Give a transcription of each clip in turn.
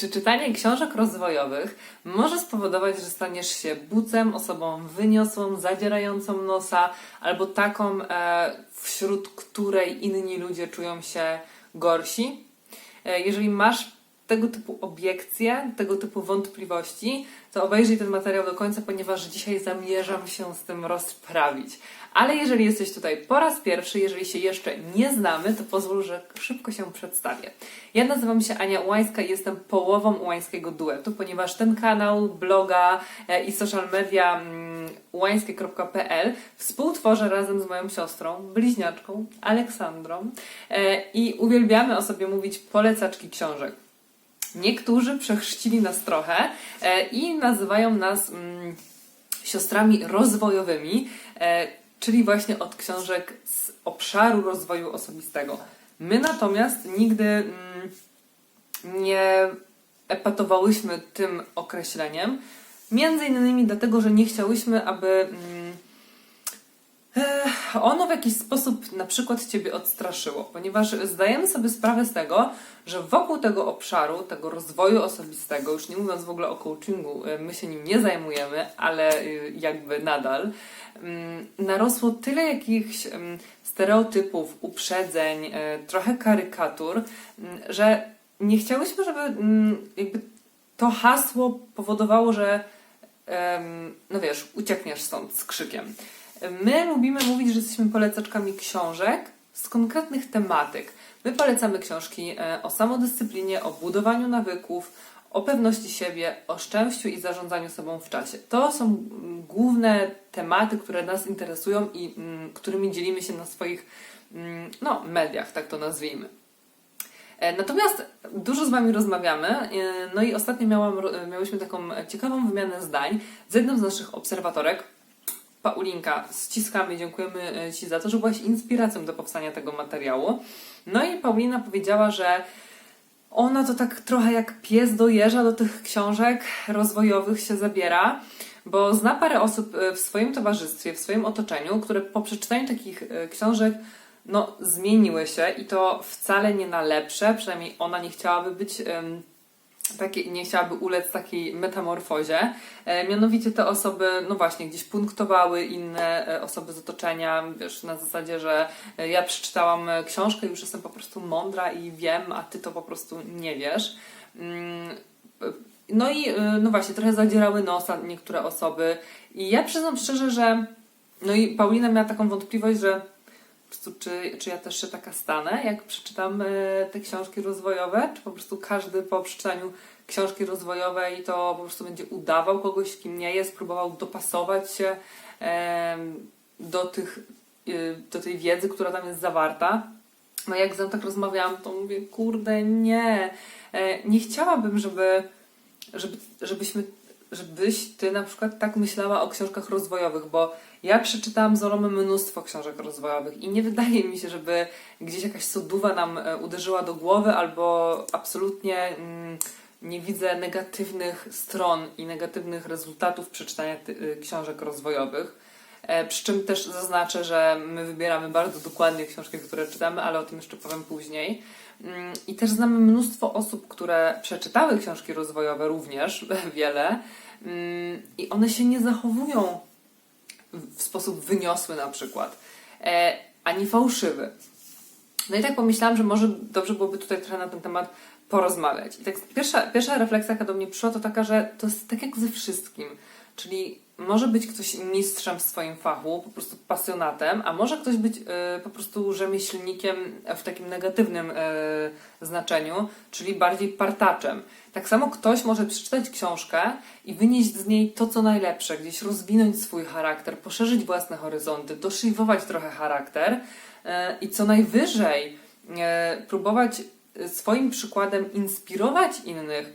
Czy czytanie książek rozwojowych może spowodować, że staniesz się bucem, osobą wyniosłą, zadzierającą nosa, albo taką, e, wśród której inni ludzie czują się gorsi? E, jeżeli masz tego typu obiekcje, tego typu wątpliwości, to obejrzyj ten materiał do końca, ponieważ dzisiaj zamierzam się z tym rozprawić. Ale jeżeli jesteś tutaj po raz pierwszy, jeżeli się jeszcze nie znamy, to pozwól, że szybko się przedstawię. Ja nazywam się Ania Ułańska i jestem połową ułańskiego duetu, ponieważ ten kanał, bloga e, i social media mm, ułańskie.pl współtworzę razem z moją siostrą, bliźniaczką Aleksandrą e, i uwielbiamy o sobie mówić polecaczki książek. Niektórzy przechrzcili nas trochę e, i nazywają nas mm, siostrami rozwojowymi, e, czyli właśnie od książek z obszaru rozwoju osobistego. My natomiast nigdy mm, nie epatowałyśmy tym określeniem, między innymi dlatego, że nie chciałyśmy, aby mm, ono w jakiś sposób na przykład Ciebie odstraszyło, ponieważ zdajemy sobie sprawę z tego, że wokół tego obszaru, tego rozwoju osobistego, już nie mówiąc w ogóle o coachingu, e, my się nim nie zajmujemy, ale e, jakby nadal, mm, narosło tyle jakichś em, stereotypów, uprzedzeń, e, trochę karykatur, mm, że nie chciałyśmy, żeby mm, jakby to hasło powodowało, że no wiesz, uciekniesz stąd z krzykiem. My lubimy mówić, że jesteśmy polecaczkami książek z konkretnych tematyk. My polecamy książki e, o samodyscyplinie, o budowaniu nawyków, o pewności siebie, o szczęściu i zarządzaniu sobą w czasie. To są mm, główne tematy, które nas interesują i mm, którymi dzielimy się na swoich mm, no, mediach, tak to nazwijmy. E, Natomiast dużo z Wami rozmawiamy, e, no i ostatnio miałam, miałyśmy taką ciekawą wymianę zdań z jedną z naszych obserwatorek, Paulinka, ściskamy, dziękujemy e, Ci za to, że byłaś inspiracją do powstania tego materiału. No i Paulina powiedziała, że ona to tak trochę jak pies do jeża do tych książek rozwojowych się zabiera, bo zna parę osób e, w swoim towarzystwie, w swoim otoczeniu, które po przeczytaniu takich e, książek no, zmieniły się i to wcale nie na lepsze, przynajmniej ona nie chciałaby być takie, nie chciałaby ulec takiej metamorfozie. E, mianowicie te osoby, no właśnie, gdzieś punktowały inne e, osoby z otoczenia, wiesz, na zasadzie, że e, ja przeczytałam książkę, już jestem po prostu mądra i wiem, a ty to po prostu nie wiesz. Mm, No i, no właśnie, trochę zadzierały nosa niektóre osoby. I ja przyznam szczerze, że, no i Paulina miała taką wątpliwość, że prostu, czy, czy ja też się taka stanę, jak przeczytam e, te książki rozwojowe, czy po prostu każdy po przeczytaniu książki rozwojowej to po prostu będzie udawał kogoś, kim nie jest, próbował dopasować się do, tych, y, do tej wiedzy, która tam jest zawarta. No jak z tak rozmawiałam, to mówię, kurde, nie, e, nie chciałabym, żeby, żeby, żebyśmy, żebyś ty na przykład tak myślała o książkach rozwojowych, bo ja przeczytałam z Olomy mnóstwo książek rozwojowych i nie wydaje mi się, żeby gdzieś jakaś soduwa nam e, uderzyła do głowy albo absolutnie mm, nie widzę negatywnych stron i negatywnych rezultatów przeczytania y, książek rozwojowych. E, Przy czym też zaznaczę, że my wybieramy bardzo dokładnie książki, które czytamy, ale o tym jeszcze powiem później. I też znamy mnóstwo osób, które przeczytały książki rozwojowe również, wiele, mm, i one się nie zachowują w sposób wyniosły na przykład, e, ani fałszywy. No i tak pomyślałam, że może dobrze byłoby tutaj trochę na ten temat porozmawiać. I tak pierwsza, pierwsza refleksja, jaka do mnie przyszła, to taka, że to jest tak jak ze wszystkim. Czyli może być ktoś mistrzem w swoim fachu, po prostu pasjonatem, a może ktoś być e, po prostu rzemieślnikiem w takim negatywnym e, znaczeniu, czyli bardziej partaczem. Tak samo ktoś może przeczytać książkę i wynieść z niej to, co najlepsze, gdzieś rozwinąć swój charakter, poszerzyć własne horyzonty, doszlifować trochę charakter e, i co najwyżej e, próbować swoim przykładem inspirować innych,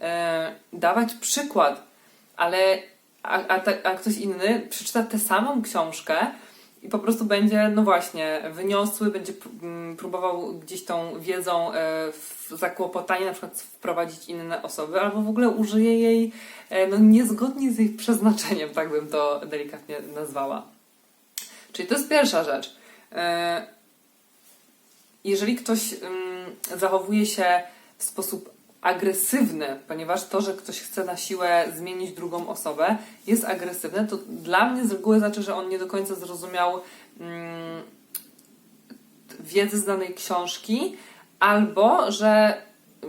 e, dawać przykład, ale a, a, ta- a ktoś inny przeczyta tę samą książkę i po prostu będzie, no właśnie, wyniosły, będzie pr- m, próbował gdzieś tą wiedzą e, w zakłopotanie na przykład wprowadzić inne osoby, albo w ogóle użyje jej e, no, niezgodnie z jej przeznaczeniem, tak bym to delikatnie nazwała. Czyli to jest pierwsza rzecz. E, jeżeli ktoś ym, zachowuje się w sposób agresywny, ponieważ to, że ktoś chce na siłę zmienić drugą osobę, jest agresywne, to dla mnie z reguły znaczy, że on nie do końca zrozumiał mm, wiedzy z danej książki, albo że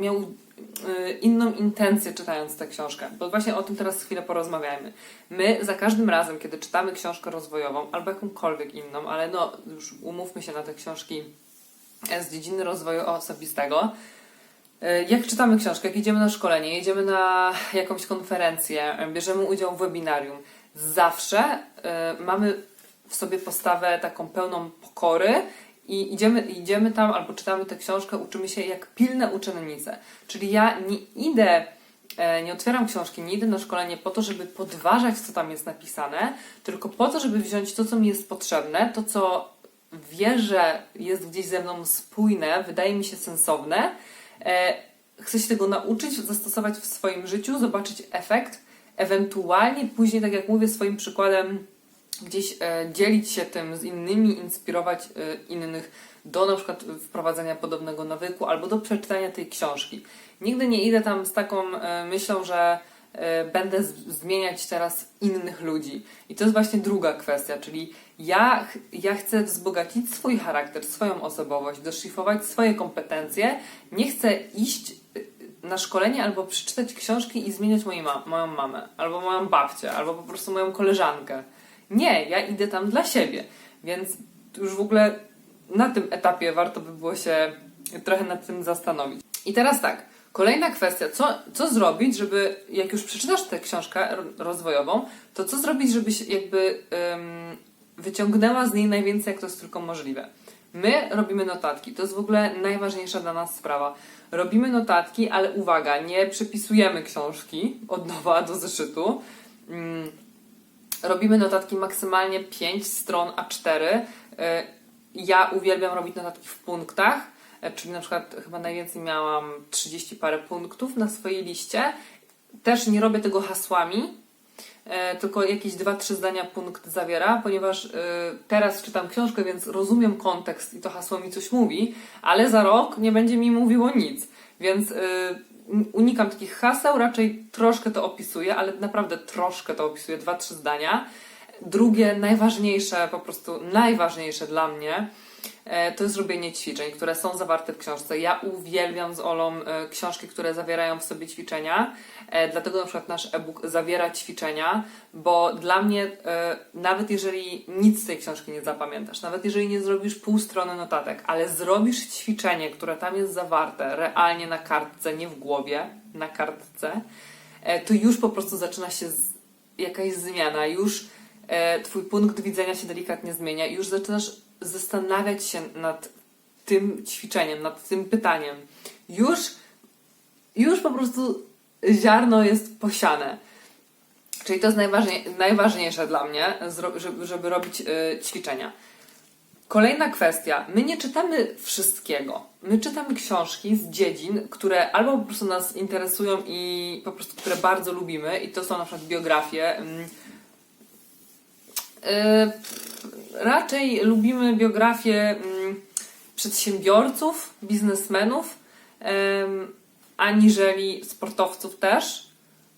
miał y, inną intencję czytając tę książkę. Bo właśnie o tym teraz chwilę porozmawiajmy. My za każdym razem, kiedy czytamy książkę rozwojową albo jakąkolwiek inną, ale no już umówmy się na te książki z dziedziny rozwoju osobistego, jak czytamy książkę, jak idziemy na szkolenie, jedziemy na jakąś konferencję, y, bierzemy udział w webinarium, zawsze y, mamy w sobie postawę taką pełną pokory i idziemy, idziemy tam albo czytamy tę książkę, uczymy się jak pilne uczennice. Czyli ja nie idę, e, nie otwieram książki, nie idę na szkolenie po to, żeby podważać, co tam jest napisane, tylko po to, żeby wziąć to, co mi jest potrzebne, to, co wierzę jest gdzieś ze mną spójne, wydaje mi się sensowne. E, chcę się tego nauczyć, zastosować w swoim życiu, zobaczyć efekt, ewentualnie później, tak jak mówię, swoim przykładem gdzieś e, dzielić się tym z innymi, inspirować e, innych do na przykład wprowadzenia podobnego nawyku albo do przeczytania tej książki. Nigdy nie idę tam z taką myślą, że będę zmieniać teraz innych ludzi. I to jest właśnie druga kwestia, czyli ja, ja chcę wzbogacić swój charakter, swoją osobowość, doszlifować swoje kompetencje. Nie chcę iść e, na szkolenie albo przeczytać książki i zmieniać mojej ma- moją mamę, albo moją babcię, albo po prostu moją koleżankę. Nie, ja idę tam dla siebie. Więc już w ogóle na tym etapie warto by było się trochę nad tym zastanowić. I teraz tak, kolejna kwestia, co, co zrobić, żeby jak już przeczytasz tę książkę ro- rozwojową, to co zrobić, żebyś jakby ym, wyciągnęła z niej najwięcej, jak to jest tylko możliwe. My robimy notatki, to jest w ogóle najważniejsza dla nas sprawa. Robimy notatki, ale uwaga, nie przepisujemy książki od nowa do zeszytu. Ym, robimy notatki maksymalnie 5 stron A4. Y, Ja uwielbiam robić notatki w punktach, y, czyli na przykład chyba najwięcej miałam 30 parę punktów na swojej liście. Też nie robię tego hasłami, tylko jakieś 2-3 zdania punkt zawiera, ponieważ y, teraz czytam książkę, więc rozumiem kontekst i to hasło mi coś mówi, ale za rok nie będzie mi mówiło nic. Więc y, unikam takich haseł, raczej troszkę to opisuję, ale naprawdę troszkę to opisuję, dwa, trzy zdania. Drugie, najważniejsze, po prostu najważniejsze dla mnie, e, to jest robienie ćwiczeń, które są zawarte w książce. Ja uwielbiam z Olą e, książki, które zawierają w sobie ćwiczenia, e, dlatego na przykład nasz e-book zawiera ćwiczenia, bo dla mnie, e, nawet jeżeli nic z tej książki nie zapamiętasz, nawet jeżeli nie zrobisz pół strony notatek, ale zrobisz ćwiczenie, które tam jest zawarte, realnie na kartce, nie w głowie, na kartce, e, to już po prostu zaczyna się jakaś zmiana, już e, twój punkt widzenia się delikatnie zmienia. Już zaczynasz zastanawiać się nad tym ćwiczeniem, nad tym pytaniem. Już, już po prostu ziarno jest posiane. Czyli to jest najważniej, najważniejsze dla mnie, żeby, robić e, ćwiczenia. Kolejna kwestia. My nie czytamy wszystkiego. My czytamy książki z dziedzin, które albo po prostu nas interesują i po prostu które bardzo lubimy, i to są na przykład biografie. e, raczej lubimy biografie mm, przedsiębiorców, biznesmenów, aniżeli sportowców też,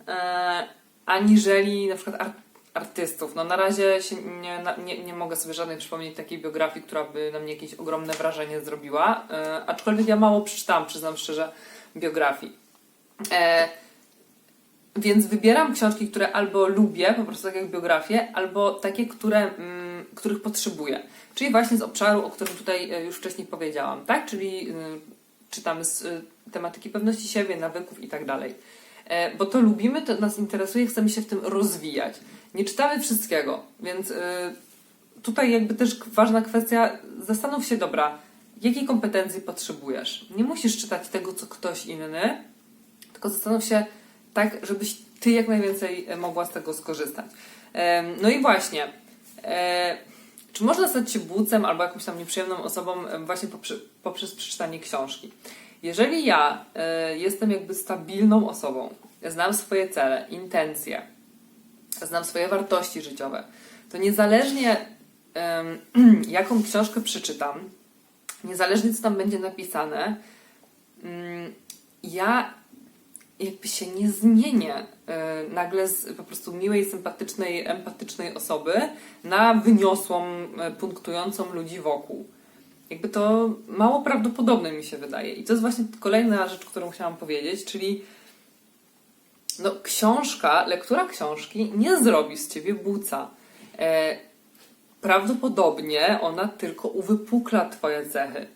e, aniżeli na przykład ar- artystów. No na razie nie, nie, nie mogę sobie żadnej przypomnieć takiej biografii, która by na mnie jakieś ogromne wrażenie zrobiła, e, aczkolwiek ja mało przeczytałam, przyznam szczerze, biografii. Więc wybieram książki, które albo lubię, po prostu tak jak biografię, albo takie, które, mm, których potrzebuję. Czyli właśnie z obszaru, o którym tutaj e, już wcześniej powiedziałam, tak? Czyli y, czytamy z y, tematyki pewności siebie, nawyków i tak dalej. E, Bo to lubimy, to nas interesuje, chcemy się w tym rozwijać. Nie czytamy wszystkiego, więc y, tutaj jakby też ważna kwestia, zastanów się, dobra, jakiej kompetencji potrzebujesz. Nie musisz czytać tego, co ktoś inny, tylko zastanów się tak, żebyś ty jak najwięcej e, mogła z tego skorzystać. No i właśnie, e, czy można stać się bucem albo jakąś tam nieprzyjemną osobą właśnie poprzez, poprzez przeczytanie książki? Jeżeli ja e, jestem jakby stabilną osobą, znam swoje cele, intencje, znam swoje wartości życiowe, to niezależnie jaką książkę przeczytam, niezależnie co tam będzie napisane, mm, ja jakby się nie zmienię e, nagle z po prostu miłej, sympatycznej, empatycznej osoby na wyniosłą, e, punktującą ludzi wokół. Jakby to mało prawdopodobne mi się wydaje. I to jest właśnie kolejna rzecz, którą chciałam powiedzieć, czyli no, książka, lektura książki nie zrobi z ciebie buca. E, prawdopodobnie ona tylko uwypukla twoje cechy.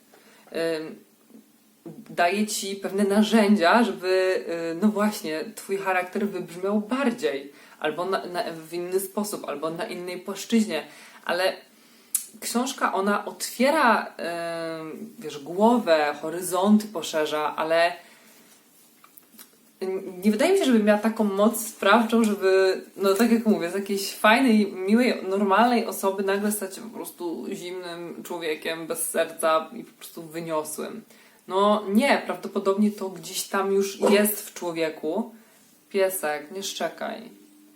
Daje ci pewne narzędzia, żeby, y, no właśnie, twój charakter wybrzmiał bardziej, albo na, na, w inny sposób, albo na innej płaszczyźnie, ale książka, ona otwiera, y, wiesz, głowę, horyzonty poszerza, ale nie wydaje mi się, żeby miała taką moc sprawczą, żeby, no tak jak mówię, z jakiejś fajnej, miłej, normalnej osoby nagle stać się po prostu zimnym człowiekiem bez serca i po prostu wyniosłym. No nie, prawdopodobnie to gdzieś tam już jest w człowieku. Piesek, nie szczekaj.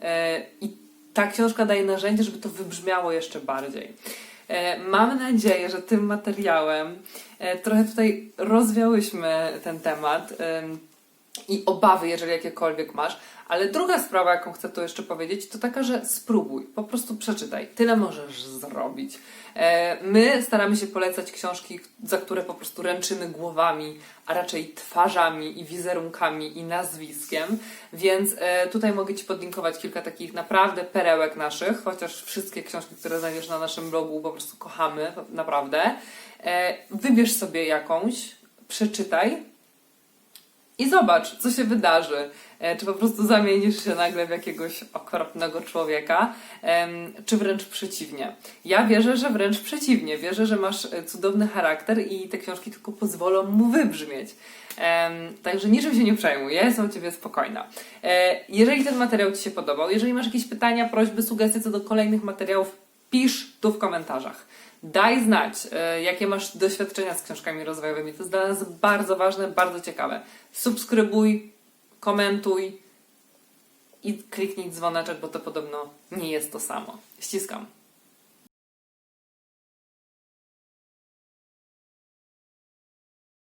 E, I ta książka daje narzędzie, żeby to wybrzmiało jeszcze bardziej. E, Mam nadzieję, że tym materiałem e, trochę tutaj rozwiałyśmy ten temat em, i obawy, jeżeli jakiekolwiek masz. Ale druga sprawa, jaką chcę tu jeszcze powiedzieć, to taka, że spróbuj, po prostu przeczytaj. Tyle możesz zrobić. E, My staramy się polecać książki, za które po prostu ręczymy głowami, a raczej twarzami i wizerunkami i nazwiskiem, więc e, tutaj mogę Ci podlinkować kilka takich naprawdę perełek naszych, chociaż wszystkie książki, które znajdziesz na naszym blogu po prostu kochamy, naprawdę. E, Wybierz sobie jakąś, przeczytaj, i zobacz, co się wydarzy. E, Czy po prostu zamienisz się nagle w jakiegoś okropnego człowieka, czy wręcz przeciwnie. Ja wierzę, że wręcz przeciwnie. Wierzę, że masz e, cudowny charakter i te książki tylko pozwolą mu wybrzmieć. Także niczym się nie przejmuj, ja jestem o Ciebie spokojna. E, Jeżeli ten materiał Ci się podobał, jeżeli masz jakieś pytania, prośby, sugestie co do kolejnych materiałów, pisz tu w komentarzach. Daj znać, e, jakie masz doświadczenia z książkami rozwojowymi. To jest dla nas bardzo ważne, bardzo ciekawe. Subskrybuj, komentuj i kliknij dzwoneczek, bo to podobno nie jest to samo. Ściskam.